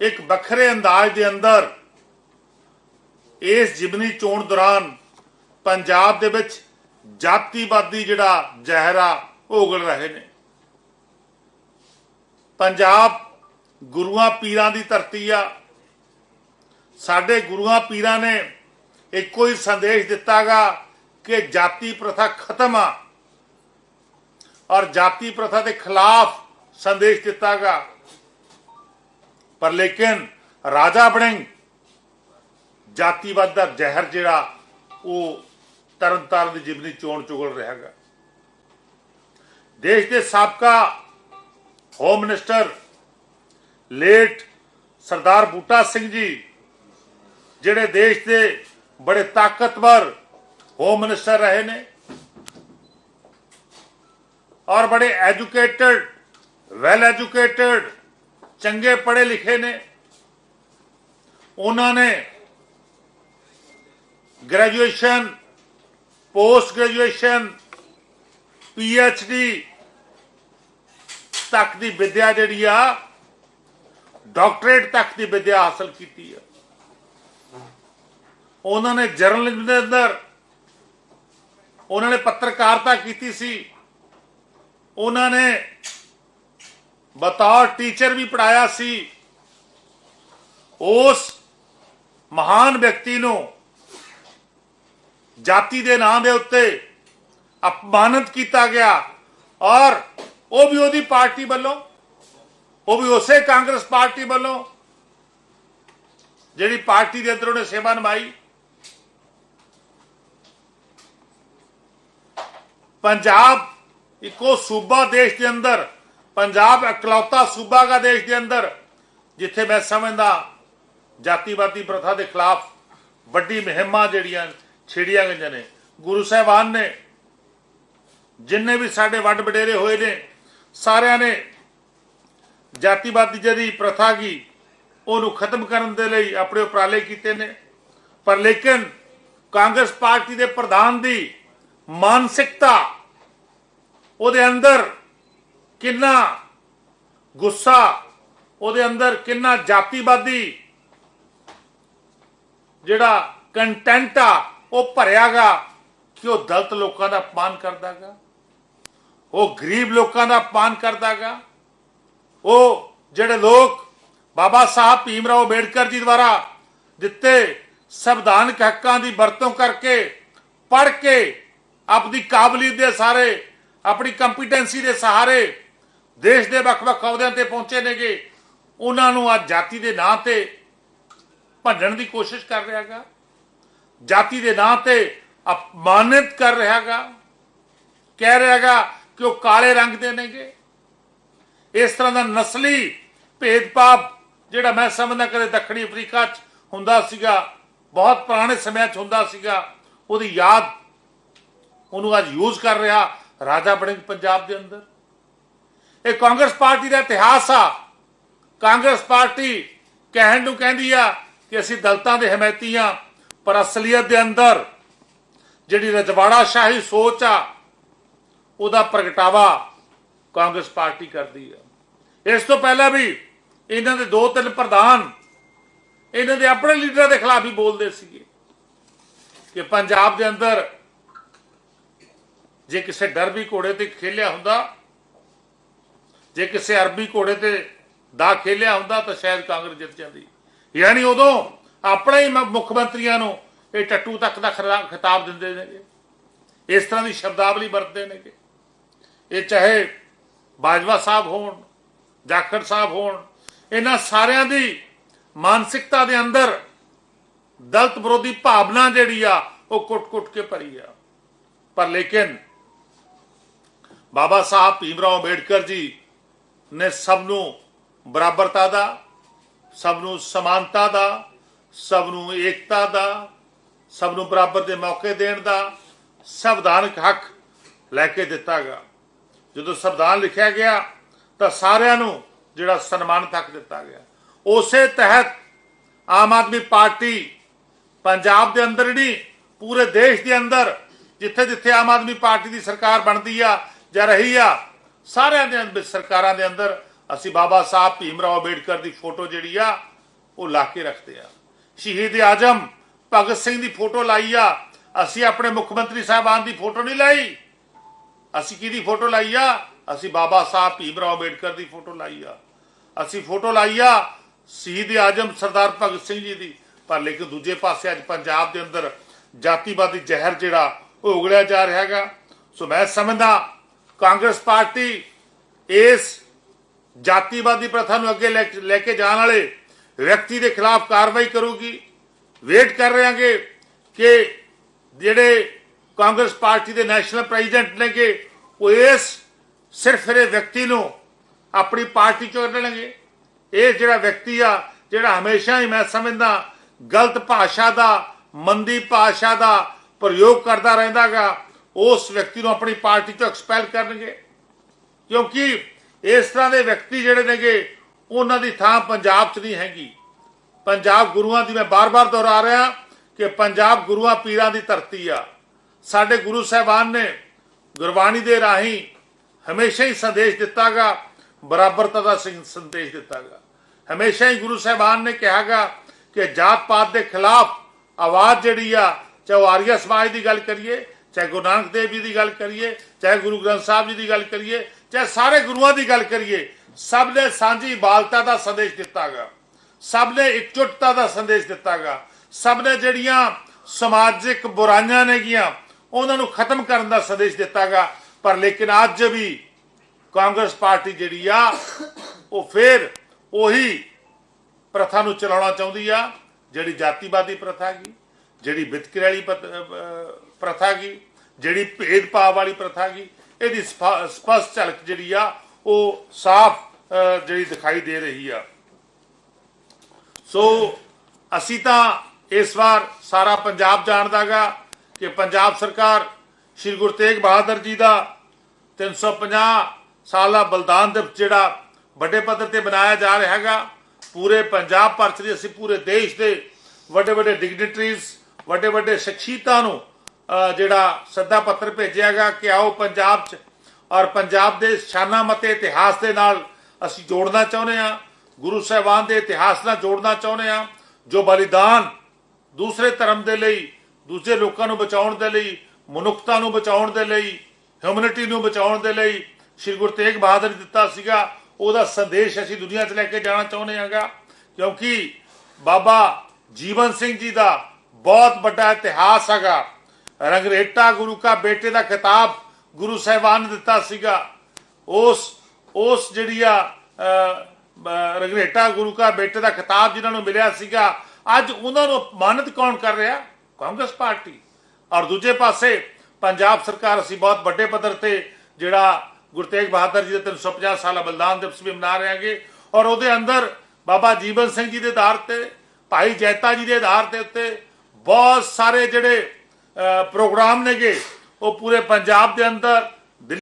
ਇੱਕ ਵੱਖਰੇ ਅੰਦਾਜ਼ ਦੇ ਅੰਦਰ ਇਸ ਜਿਮਨੀ ਚੋਣ ਦੌਰਾਨ ਪੰਜਾਬ ਦੇ ਵਿੱਚ ਜਾਤੀਵਾਦੀ ਜਿਹੜਾ ਜ਼ਹਿਰਾ ਉਗਲ ਰਹੇ ਨੇ। ਪੰਜਾਬ ਗੁਰੂਆਂ ਪੀਰਾਂ ਦੀ ਧਰਤੀ ਆ। ਸਾਡੇ ਗੁਰੂਆਂ ਪੀਰਾਂ ਨੇ ਇੱਕੋ ਹੀ ਸੰਦੇਸ਼ ਦਿੱਤਾਗਾ ਕਿ ਜਾਤੀ ਪ੍ਰਥਾ ਖਤਮ ਆ। ਔਰ ਜਾਤੀ ਪ੍ਰਥਾ ਦੇ ਖਿਲਾਫ ਸੰਦੇਸ਼ ਦਿੱਤਾਗਾ ਪਰ ਲੇਕਿਨ ਰਾਜਾ ਬਣਿੰਗ ਜਾਤੀਵਾਦ ਦਾ ਜ਼ਹਿਰ ਜਿਹੜਾ, ਉਹ ਤਰਨਤਾਰਨ ਦੀ ਜਿਮਨੀ ਚੋਣ ਚੁਗਲ ਰਿਹਾਗਾ ਦੇਸ਼ ਦੇ ਸਾਬਕਾ home minister late Sardar Buta Singh ji, ਜਿਹੜੇ ਦੇਸ਼ ਦੇ ਬੜੇ ਤਾਕਤਵਰ ਹੋਮ ਮਿਨਿਸਟਰ ਰਹੇ ਨੇ ਔਰ ਬੜੇ ਐਜੂਕੇਟਡ ਵੈਲ ਐਜੂਕੇਟਡ ਚੰਗੇ ਪੜ੍ਹੇ ਲਿਖੇ ਨੇ। ਉਹਨਾਂ ਨੇ graduation post graduation P H D ਤੱਕ ਦੀ ਵਿਦਿਆ ਜਿਹੜੀ ਆ ਡਾਕਟਰੇਟ ਤੱਕ ਦੀ ਵਿਦਿਆ ਹਾਸਲ ਕੀਤੀ ਆ। ਉਹਨਾਂ ਨੇ ਜਰਨਲਿਜ਼ਮ ਦੇ ਅੰਦਰ ਉਹਨਾਂ ਨੇ ਪੱਤਰਕਾਰਤਾ ਕੀਤੀ ਸੀ। ਉਹਨਾਂ ਨੇ ਬਤੌਰ ਟੀਚਰ ਵੀ ਪੜਾਇਆ ਸੀ, ਉਸ ਮਹਾਨ ਵਿਅਕਤੀ ਨੂੰ ਜਾਤੀ ਦੇ ਨਾਂ ਦੇ ਉੱਤੇ ਅਪਮਾਨਿਤ ਕੀਤਾ ਗਿਆ ਔਰ ਉਹ ਵੀ ਉਹਦੀ ਪਾਰਟੀ ਵੱਲੋਂ, ਉਹ ਵੀ ਉਸੇ ਕਾਂਗਰਸ ਪਾਰਟੀ ਵੱਲੋਂ, ਜਿਹੜੀ ਪਾਰਟੀ ਦੇ ਅੰਦਰ ਉਹਨੇ ਸੇਵਾ ਨਿਭਾਈ। ਪੰਜਾਬ ਇੱਕੋ ਸੂਬਾ ਦੇਸ਼ ਦੇ ਅੰਦਰ ਪੰਜਾਬ ਇਕਲੌਤਾ ਸੂਬਾ ਦਾ ਦੇਸ਼ ਦੇ ਅੰਦਰ, ਜਿੱਥੇ ਮੈਂ ਸਮਝਦਾ ਜਾਤੀਵਾਦੀ ਪ੍ਰਥਾ ਦੇ ਖਿਲਾਫ ਵੱਡੀ ਮੁਹਿੰਮਾਂ ਜਿਹੜੀਆਂ ਛੇੜੀਆਂ ਗਈਆਂ ਨੇ। ਗੁਰੂ ਸਾਹਿਬਾਨ ਨੇ ਜਿੰਨੇ ਵੀ ਸਾਡੇ ਵੱਡ ਵਡੇਰੇ ਹੋਏ ਨੇ, ਸਾਰਿਆਂ ਨੇ ਜਾਤੀਵਾਦੀ ਜਿਹੜੀ ਪ੍ਰਥਾ ਗਈ ਉਹਨੂੰ ਖਤਮ ਕਰਨ ਦੇ ਲਈ ਆਪਣੇ ਉਪਰਾਲੇ ਕੀਤੇ ਨੇ। ਪਰ ਲੇਕਿਨ ਕਾਂਗਰਸ ਪਾਰਟੀ ਦੇ ਪ੍ਰਧਾਨ ਦੀ ਮਾਨਸਿਕਤਾ ਉਹਦੇ ਅੰਦਰ ਕਿੰਨਾ ਗੁੱਸਾ, ਉਹਦੇ ਅੰਦਰ ਕਿੰਨਾ ਜਾਤੀਵਾਦੀ ਜਿਹੜਾ ਕੰਟੈਂਟ ਆ, ਉਹ ਭਰਿਆਗਾ ਕਿ ਉਹ ਦਲਤ ਲੋਕਾਂ ਦਾ ਅਪਮਾਨ ਕਰਦਾਗਾ, ਉਹ ਗਰੀਬ ਲੋਕਾਂ ਦਾ ਅਪਮਾਨ ਕਰਦਾਗਾ, ਉਹ ਜਿਹੜੇ ਲੋਕ ਬਾਬਾ ਸਾਹਿਬ ਭੀਮਰਾਓ ਅੰਬੇਡਕਰ ਜੀ ਦੁਆਰਾ ਦਿੱਤੇ ਸੰਵਿਧਾਨਕ ਹੱਕਾਂ ਦੀ ਵਰਤੋਂ ਕਰਕੇ ਪੜ੍ਹ ਕੇ ਆਪਣੀ ਕਾਬਲੀਅਤ ਦੇ ਸਾਰੇ, ਆਪਣੀ ਕੰਪੀਟੈਂਸੀ ਦੇ ਸਹਾਰੇ ਦੇਸ਼ ਦੇ ਵੱਖ-ਵੱਖ ਅਹੁਦਿਆਂ ਤੇ ਪਹੁੰਚੇ ਨੇਗੇ। ਉਹਨਾਂ ਨੂੰ ਅੱਜ ਜਾਤੀ ਦੇ ਨਾਂ ਤੇ ਭੰਡਣ ਦੀ ਕੋਸ਼ਿਸ਼ ਕਰ ਰਿਹਾਗਾ ਜਾਤੀ ਦੇ ਨਾਂ ਤੇ ਅਪਮਾਨਿਤ ਕਰ ਰਿਹਾਗਾ ਕਹਿ ਰਿਹਾਗਾ ਕਿ ਉਹ ਕਾਲੇ ਰੰਗ ਦੇ ਨੇਗੇ। ਇਸ ਤਰ੍ਹਾਂ ਦਾ ਨਸਲੀ ਭੇਦਭਾਵ ਜਿਹੜਾ ਮੈਂ ਸਮਝਦਾ ਕਦੇ ਦੱਖਣੀ ਅਫਰੀਕਾ 'ਚ ਹੁੰਦਾ ਸੀਗਾ, ਬਹੁਤ ਪੁਰਾਣੇ ਸਮਿਆਂ 'ਚ ਹੁੰਦਾ ਸੀਗਾ, ਉਹਦੀ ਯਾਦ ਉਹਨੂੰ ਅੱਜ ਯੂਜ਼ ਕਰ ਰਿਹਾ ਰਾਜਾ ਬਣਿੰਗ ਪੰਜਾਬ ਦੇ ਅੰਦਰ। ਇਹ ਕਾਂਗਰਸ ਪਾਰਟੀ ਦਾ ਇਤਿਹਾਸ ਆ। ਕਾਂਗਰਸ ਪਾਰਟੀ ਕਹਿਣ ਨੂੰ ਕਹਿੰਦੀ ਆ ਕਿ ਅਸੀਂ ਦਲਤਾਂ ਦੇ ਹਮਾਇਤੀ ਆ, ਪਰ ਅਸਲੀਅਤ ਦੇ ਅੰਦਰ ਜਿਹੜੀ ਰਜਵਾੜਾ ਸ਼ਾਹੀ ਸੋਚ ਆ, ਉਹਦਾ ਪ੍ਰਗਟਾਵਾ ਕਾਂਗਰਸ ਪਾਰਟੀ ਕਰਦੀ ਆ। ਇਸ ਤੋਂ ਪਹਿਲਾਂ ਵੀ ਇਹਨਾਂ ਦੇ ਦੋ ਤਿੰਨ ਪ੍ਰਧਾਨ ਇਹਨਾਂ ਦੇ ਆਪਣੇ ਲੀਡਰਾਂ ਦੇ ਖਿਲਾਫ ਹੀ ਬੋਲਦੇ ਸੀਗੇ ਕਿ ਪੰਜਾਬ ਦੇ ਅੰਦਰ ਜੇ ਕਿਸੇ ਡਰ ਵੀ ਘੋੜੇ ਤੇ ਖੇਲਿਆ ਹੁੰਦਾ ਜੇ ਕਿਸੇ ਅਰਬੀ ਘੋੜੇ ਤੇ ਦਾ ਖੇਲਿਆ ਹੁੰਦਾ ਤਾਂ ਸ਼ਾਇਦ ਕਾਂਗਰਸ ਜਿੱਤ ਜਾਂਦੀ। ਯਾਨੀ ਉਦੋਂ ਆਪਣੇ ਹੀ ਮੁੱਖ ਮੰਤਰੀਆਂ ਨੂੰ ਇਹ ਟੱਟੂ ਤੱਕ ਦਾ ਖਰਾ- ਖਿਤਾਬ ਦਿੰਦੇ ਨੇਗੇ। ਇਸ ਤਰ੍ਹਾਂ ਦੀ ਸ਼ਬਦਾਵਲੀ ਵਰਤਦੇ ਨੇਗੇ। ਇਹ ਚਾਹੇ ਬਾਜਵਾ ਸਾਹਿਬ ਹੋਣ, ਜਾਖੜ ਸਾਹਿਬ ਹੋਣ, ਇਹਨਾਂ ਸਾਰਿਆਂ ਦੀ ਮਾਨਸਿਕਤਾ ਦੇ ਅੰਦਰ ਦਲਤ ਵਿਰੋਧੀ ਭਾਵਨਾ ਜਿਹੜੀ ਆ, ਉਹ ਕੁੱਟ-ਕੁੱਟ ਕੇ ਭਰੀ ਆ। ਪਰ ਲੇਕਿਨ ਬਾਬਾ ਸਾਹਿਬ ਭੀਮ ਰਾਓ ਅੰਬੇਡਕਰ ਜੀ ਨੇ ਸਭ ਨੂੰ ਬਰਾਬਰਤਾ ਦਾ ਸਭ ਨੂੰ ਸਮਾਨਤਾ ਦਾ ਸਭ ਨੂੰ ਏਕਤਾ ਦਾ ਸਭ ਨੂੰ ਬਰਾਬਰ ਦੇ ਮੌਕੇ ਦੇਣ ਦਾ ਸੰਵਿਧਾਨਕ ਹੱਕ ਲੈ ਕੇ ਦਿੱਤਾਗਾ। ਜਦੋਂ ਸੰਵਿਧਾਨ ਲਿਖਿਆ ਗਿਆ, ਤਾਂ ਸਾਰਿਆਂ ਨੂੰ ਜਿਹੜਾ ਸਨਮਾਨਿਤ ਹੱਕ ਦਿੱਤਾ ਗਿਆ। ਉਸੇ ਤਹਿਤ ਆਮ ਆਦਮੀ ਪਾਰਟੀ ਪੰਜਾਬ ਦੇ ਅੰਦਰ ਨਹੀਂ, ਪੂਰੇ ਦੇਸ਼ ਦੇ ਅੰਦਰ ਜਿੱਥੇ ਜਿੱਥੇ ਆਮ ਆਦਮੀ ਪਾਰਟੀ ਦੀ ਸਰਕਾਰ ਬਣਦੀ ਆ, ਜਾਂ ਰਹੀ ਆ ਸਾਰਿਆਂ ਦੇ ਅੰਦਰ, ਸਰਕਾਰਾਂ ਦੇ ਅੰਦਰ ਅਸੀਂ ਬਾਬਾ ਸਾਹਿਬ ਭੀਮ ਰਾਓ ਅੰਬੇਡਕਰ ਦੀ ਫੋਟੋ ਜਿਹੜੀ ਆ, ਉਹ ਲਾ ਕੇ ਰੱਖਦੇ ਆ। ਸ਼ਹੀਦ ਆਜਮ, ਭਗਤ ਸਿੰਘ ਦੀ ਫੋਟੋ ਲਾਈ ਆ। ਅਸੀਂ ਆਪਣੇ ਮੁੱਖ ਮੰਤਰੀ ਸਾਹਿਬਾਨ ਦੀ ਫੋਟੋ ਨਹੀਂ ਲਾਈ। ਅਸੀਂ ਕਿਹਦੀ ਫੋਟੋ ਲਾਈ ਆ? ਅਸੀਂ ਬਾਬਾ ਸਾਹਿਬ ਭੀਮ ਰਾਓ ਅੰਬੇਡਕਰ ਦੀ ਫੋਟੋ ਲਾਈ ਆ। ਅਸੀਂ ਫੋਟੋ ਲਾਈ ਆ ਸ਼ਹੀਦ ਆਜਮ ਸਰਦਾਰ ਭਗਤ ਸਿੰਘ ਜੀ ਦੀ। ਪਰ ਲੇਕਿਨ ਦੂਜੇ ਪਾਸੇ ਅੱਜ ਪੰਜਾਬ ਦੇ ਅੰਦਰ ਜਾਤੀਵਾਦੀ ਜ਼ਹਿਰ ਜਿਹੜਾ ਉਹ ਉਗਲਿਆ ਜਾ ਰਿਹਾ ਹੈਗਾ। ਸੋ ਮੈਂ ਸਮਝਦਾ ਕਾਂਗਰਸ ਪਾਰਟੀ ਇਸ ਜਾਤੀਵਾਦੀ ਪ੍ਰਥਾ ਨੂੰ ਅੱਗੇ ਲੈ ਕੇ- ਲੈ ਕੇ ਜਾਣ ਵਾਲੇ ਵਿਅਕਤੀ ਦੇ ਖਿਲਾਫ ਕਾਰਵਾਈ ਕਰੂਗੀ। ਵੇਟ ਕਰ ਰਹੇ ਹਾਂਗੇ ਕਿ ਜਿਹੜੇ ਕਾਂਗਰਸ ਪਾਰਟੀ ਦੇ ਨੈਸ਼ਨਲ ਪ੍ਰੈਜ਼ੀਡੈਂਟ ਨੇਗੇ, ਉਹ ਇਸ ਸਿਰਫ ਇਹ ਵਿਅਕਤੀ ਨੂੰ ਆਪਣੀ ਪਾਰਟੀ ਚੋਂ ਕੱਢਣਗੇ ਇਹ ਜਿਹੜਾ ਵਿਅਕਤੀ ਆ, ਜਿਹੜਾ ਹਮੇਸ਼ਾ ਹੀ ਮੈਂ ਸਮਝਦਾ, ਗਲਤ ਭਾਸ਼ਾ ਦਾ, ਮੰਦੀ ਭਾਸ਼ਾ ਦਾ ਪ੍ਰਯੋਗ ਕਰਦਾ ਰਹਿੰਦਾਗਾ ਉਸ ਵਿਅਕਤੀ ਨੂੰ ਆਪਣੀ ਪਾਰਟੀ ਚੋਂ ਐਕਸਪੈਲ ਕਰਨਗੇ। ਕਿਉਂਕਿ ਇਸ ਤਰ੍ਹਾਂ ਦੇ ਵਿਅਕਤੀ ਜਿਹੜੇ ਨੇਗੇ, ਉਹਨਾਂ ਦੀ ਥਾਂ ਪੰਜਾਬ 'ਚ ਨਹੀਂ ਹੈਗੀ। ਪੰਜਾਬ ਗੁਰੂਆਂ ਦੀ ਮੈਂ ਬਾਰ-ਬਾਰ ਦੁਹਰਾ ਰਿਹਾ ਕਿ ਪੰਜਾਬ ਗੁਰੂਆਂ ਪੀਰਾਂ ਦੀ ਧਰਤੀ ਆ। ਸਾਡੇ ਗੁਰੂ ਸਾਹਿਬਾਨ ਨੇ ਗੁਰਬਾਣੀ ਦੇ ਰਾਹੀਂ ਹਮੇਸ਼ਾ ਹੀ ਸੰਦੇਸ਼ ਦਿੱਤਾਗਾ, ਬਰਾਬਰਤਾ ਦਾ ਸੰ- ਸੰਦੇਸ਼ ਦਿੱਤਾਗਾ। ਹਮੇਸ਼ਾ ਹੀ ਗੁਰੂ ਸਾਹਿਬਾਨ ਨੇ ਕਿਹਾਗਾ ਕਿ ਜਾਤ ਪਾਤ ਦੇ ਖਿਲਾਫ ਆਵਾਜ਼ ਜਿਹੜੀ ਆ, ਚਾਹੇ ਉਹ ਆਰੀਆ ਸਮਾਜ ਦੀ ਗੱਲ ਕਰੀਏ ਚਾਹੇ ਗੁਰੂ ਨਾਨਕ ਦੇਵ ਜੀ ਦੀ ਗੱਲ ਕਰੀਏ, ਚਾਹੇ ਗੁਰੂ ਗ੍ਰੰਥ ਸਾਹਿਬ ਜੀ ਦੀ ਗੱਲ ਕਰੀਏ, ਚਾਹੇ ਸਾਰੇ ਗੁਰੂਆਂ ਦੀ ਗੱਲ ਕਰੀਏ, ਸਭ ਨੇ ਸਾਂਝੀ ਬਾਲਤਾ ਦਾ ਸੰਦੇਸ਼ ਦਿੱਤਾਗਾ। ਸਭ ਨੇ ਇਕਜੁੱਟਤਾ ਦਾ ਸੰਦੇਸ਼ ਦਿੱਤਾਗਾ। ਸਭ ਨੇ ਜਿਹੜੀਆਂ ਸਮਾਜਿਕ ਬੁਰਾਈਆਂ ਨੇਗੀਆਂ, ਉਹਨਾਂ ਨੂੰ ਖਤਮ ਕਰਨ ਦਾ ਸੰਦੇਸ਼ ਦਿੱਤਾਗਾ। ਪਰ ਲੇਕਿਨ ਅੱਜ ਵੀ ਕਾਂਗਰਸ ਪਾਰਟੀ ਜਿਹੜੀ ਆ, ਉਹ ਫਿਰ ਉਹੀ ਪ੍ਰਥਾ ਨੂੰ ਚਲਾਉਣਾ ਚਾਹੁੰਦੀ ਆ, ਜਿਹੜੀ ਜਾਤੀਵਾਦੀ ਪ੍ਰਥਾ ਹੈਗੀ। ਜਿਹੜੀ ਵਿਤਕਰੇ ਵਾਲੀ ਪ੍ਰਥਾ ਗਈ ਜਿਹੜੀ ਭੇਦਭਾਵ ਵਾਲੀ ਪ੍ਰਥਾ ਗਈ ਇਹਦੀ ਸਪਾ- ਸਪਸ਼ਟ ਝਲਕ ਜਿਹੜੀ ਆ, ਉਹ ਸਾਫ਼ ਜਿਹੜੀ ਦਿਖਾਈ ਦੇ ਰਹੀ ਆ। ਸੋ, ਅਸੀਂ ਤਾਂ ਇਸ ਵਾਰ ਸਾਰਾ ਪੰਜਾਬ ਜਾਣਦਾਗਾ ਕਿ ਪੰਜਾਬ ਸਰਕਾਰ ਸ੍ਰੀ ਗੁਰੂ ਤੇਗ ਬਹਾਦਰ ਜੀ ਦਾ 350 ਸਾਲਾ ਬਲਿਦਾਨ ਦਿਵਸ ਜਿਹੜਾ ਵੱਡੇ ਪੱਧਰ ਤੇ ਬਣਾਇਆ ਜਾ ਰਿਹਾ ਹੈਗਾ, ਪੂਰੇ ਪੰਜਾਬ ਭਰ 'ਚ ਅਸੀਂ ਪੂਰੇ ਦੇਸ਼ ਦੇ ਵੱਡੇ ਵੱਡੇ ਡਿਗਨਿਟਰੀਜ਼ ਵੱਡੇ ਵੱਡੇ ਸ਼ਖਸੀਅਤਾਂ ਨੂੰ ਜਿਹੜਾ ਸੱਦਾ ਪੱਤਰ ਭੇਜਿਆਗਾ ਕਿ ਆਓ ਪੰਜਾਬ 'ਚ ਔਰ ਪੰਜਾਬ ਦੇ ਸ਼ਾਨਾ ਮਤੇ ਇਤਿਹਾਸ ਦੇ ਨਾਲ ਅਸੀਂ ਜੋੜਨਾ ਚਾਹੁੰਦੇ ਹਾਂ, ਗੁਰੂ ਸਾਹਿਬਾਨ ਦੇ ਇਤਿਹਾਸ ਨਾਲ ਜੋੜਨਾ ਚਾਹੁੰਦੇ ਹਾਂ, ਜੋ ਬਲੀਦਾਨ ਦੂਸਰੇ ਧਰਮ ਦੇ ਲਈ, ਦੂਜੇ ਲੋਕਾਂ ਨੂੰ ਬਚਾਉਣ ਦੇ ਲਈ, ਮਨੁੱਖਤਾ ਨੂੰ ਬਚਾਉਣ ਦੇ ਲਈ ਹਿਊਮਨਿਟੀ ਨੂੰ ਬਚਾਉਣ ਦੇ ਲਈ ਸ੍ਰੀ ਗੁਰੂ ਤੇਗ ਬਹਾਦਰ ਨੇ ਦਿੱਤਾ ਸੀਗਾ, ਉਹਦਾ ਸੰਦੇਸ਼ ਅਸੀਂ ਦੁਨੀਆ 'ਚ ਲੈ ਕੇ ਜਾਣਾ ਚਾਹੁੰਦੇ ਹਾਂਗਾ, ਕਿਉਂਕਿ ਬਾਬਾ ਜੀਵਨ ਸਿੰਘ ਜੀ ਦਾ ਬਹੁਤ ਵੱਡਾ ਇਤਿਹਾਸ ਹੈਗਾ। ਰੰਗਰੇਟਾ ਗੁਰੂ ਕਾ ਬੇਟੇ ਦਾ ਖਿਤਾਬ ਗੁਰੂ ਸਾਹਿਬਾਨ ਨੇ ਦਿੱਤਾ ਸੀਗਾ। ਉਸ ਉਸ ਜਿਹੜੀ ਆ ਰੰਗਰੇਟਾ ਗੁਰੂ ਕਾ ਬੇਟੇ ਦਾ ਖਿਤਾਬ ਜਿਨ੍ਹਾਂ ਨੂੰ ਮਿਲਿਆ ਸੀਗਾ, ਅੱਜ ਉਹਨਾਂ ਨੂੰ ਅਪਮਾਨਿਤ ਕੌਣ ਕਰ ਰਿਹਾ? ਕਾਂਗਰਸ ਪਾਰਟੀ। ਔਰ ਦੂਜੇ ਪਾਸੇ ਪੰਜਾਬ ਸਰਕਾਰ, ਅਸੀਂ ਬਹੁਤ ਵੱਡੇ ਪੱਧਰ ਤੇ ਜਿਹੜਾ ਗੁਰੂ ਤੇਗ ਬਹਾਦਰ ਜੀ ਦੇ 350 ਸਾਲਾ ਬਲਿਦਾਨ ਦਿਵਸ ਵੀ ਮਨਾ ਰਹੇ ਹਾਂਗੇ। ਔਰ ਉਹਦੇ ਅੰਦਰ ਬਾਬਾ ਜੀਵਨ ਸਿੰਘ ਜੀ ਦੇ ਆਧਾਰ ਤੇ, ਭਾਈ ਜੈਤਾ ਜੀ ਦੇ ਆਧਾਰ ਤੇ ਉੱਤੇ ਬਹੁਤ ਸਾਰੇ ਜਿਹੜੇ ਪ੍ਰੋਗਰਾਮ ਨੇਗੇ ਉਹ ਪੂਰੇ ਪੰਜਾਬ ਦੇ ਅੰਦਰ